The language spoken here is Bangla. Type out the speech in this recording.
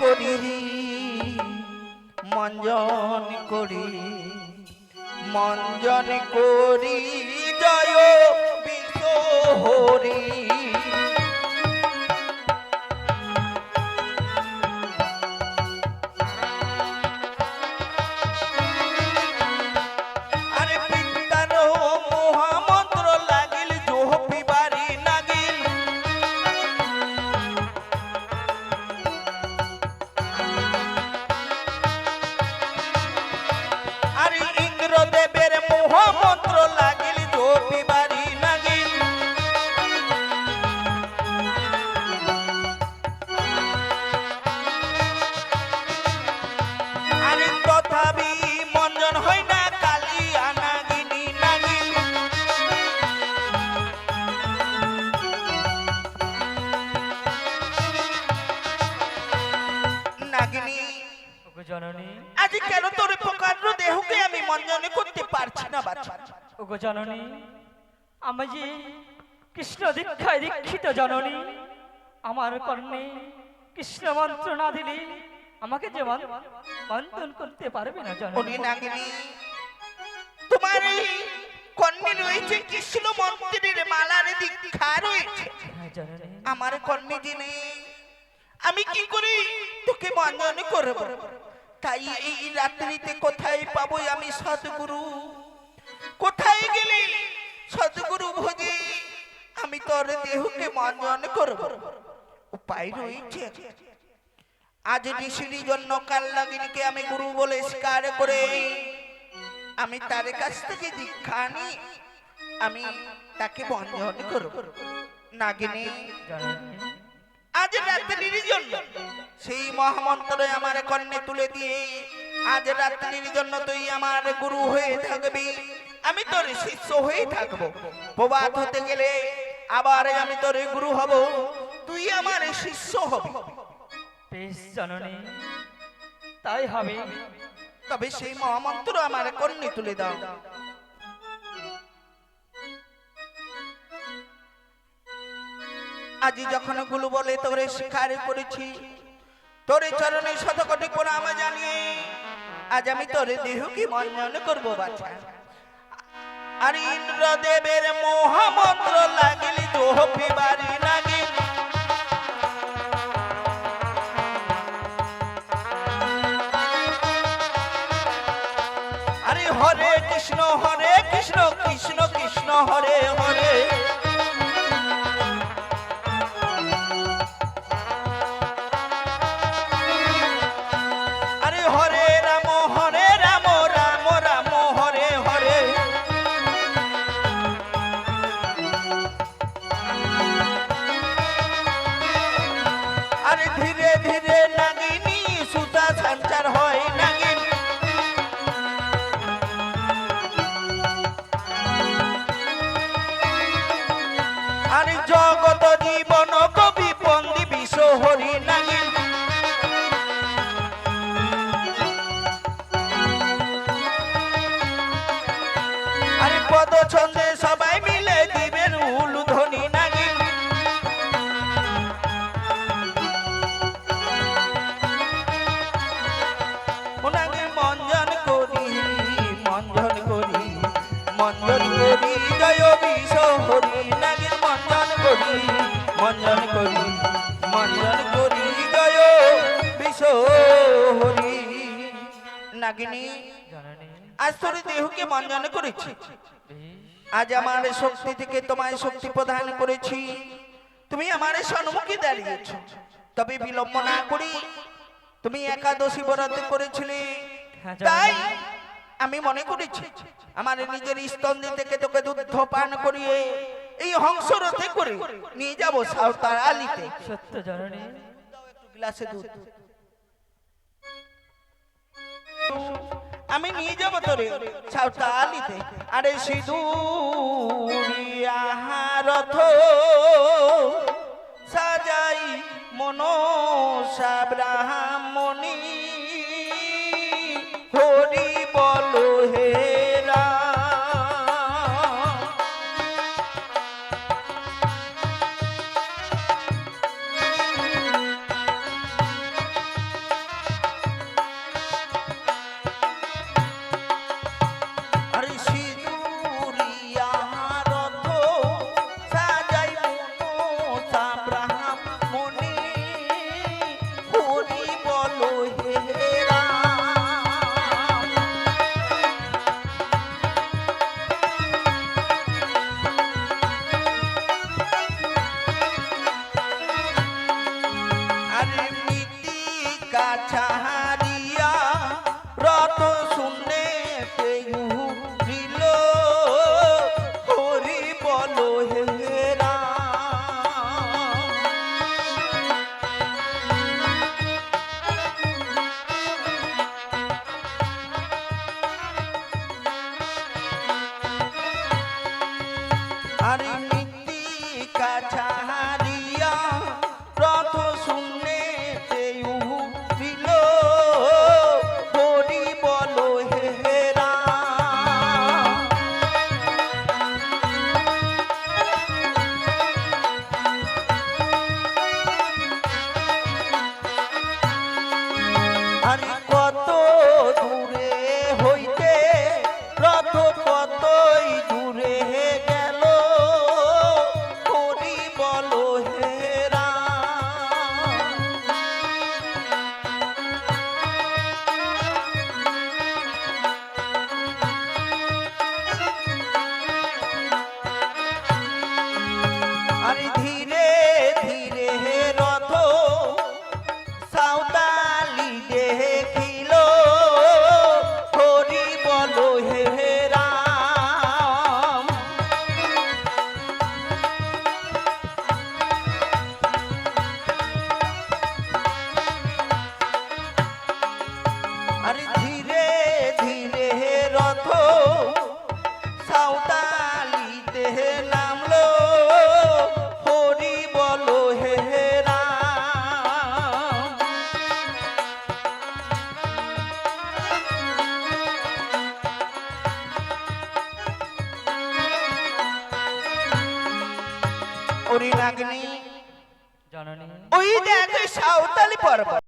করি মঞ্জন করি মঞ্জন করি জয় বিশ্ব হরি। কেন তোর প্রকাণ্ড দেহকে আমি মঞ্জন করতে পারছি না বাচ্চা ওগো জননী আমি যে কৃষ্ণ দীক্ষায় দীক্ষিত জননী আমার কর্ণে কৃষ্ণ মন্ত্র না দিলে আমাকে যে মন্থন করতে পারবে না জননী। তোমার এই কর্মে রয়েছে কৃষ্ণ মন্ত্রের মালার দীক্ষা রয়েছে। হ্যাঁ আমার কর্মে জেনে আমি কি করি তোকে মঞ্জন করব? তাই এই রাত্রিতে কোথায় পাবো আমি সদগুরু? কোথায় গেলে সদগুরু ভোজে? আমি তোর দেহকে মঞ্জন করব। উপায় রয়েছে। আজ ঋষির জন্য কাল লাগিনীকে আমি গুরু বলে স্বীকার করে আমি তার কাছ থেকে দীক্ষা নিই। আমি তাকে বন্ধন করব। নাগিনী জননী আজ রাত্রির জন্য সেই মহামন্ত্রে আমার কর্ণে তুলে দিয়ে আজ রাত্রির জন্য তুই আমার গুরু হয়ে থাকবি। আমি তোর শিষ্য হয়ে থাকব। প্রবাদ হতে গেলে আবার আমি তোর গুরু হব। তুই আমার শিষ্য হবি। বেশ জননী তাই হবে। তবে সেই মহামন্ত্র আমার কর্ণে তুলে দাও। আজি যখন গুরু বলে তোরে স্বীকার করেছি, তোরে চরণে শতকোটি প্রণাম জানিয়ে আজ আমি তোরে দেহকে মঞ্জন করব বাছা। আর ইন্দ্রদেবের মহামন্ত্র লাগিলি দোহপি বাড়ি লাগিল আরে হরে কৃষ্ণ হরে কৃষ্ণ কৃষ্ণ কৃষ্ণ, হরে হরে। নাগিনী আজ তোর দেহকে মঞ্জন করেছি। আজ আমার শক্তি থেকে তোমায় শক্তি প্রদান করেছি। তুমি আমার সম্মুখে দাঁড়িয়েছ। তবে বিলম্ব না করি তুমি একাদশী বরাদ্দ করেছিলে। হ্যাঁ, তাই আমি মনে করেছি আমার নিজের স্তন্দি থেকে তোকে দুধ পান করিয়ে এই হংসরথে করে নিয়ে যাব সাঁওতার আলিতে। সত্য জননী। গ্লাসে দুধ। আমি নিয়ে যাব তোরে ছাউতালিতে। আরে সিঁদুরিয়া রথ সাজাই মনো ব্রাহ্মণী আরে ওরি নাগনি ওই দেখ সাঁওতালি পর্বত।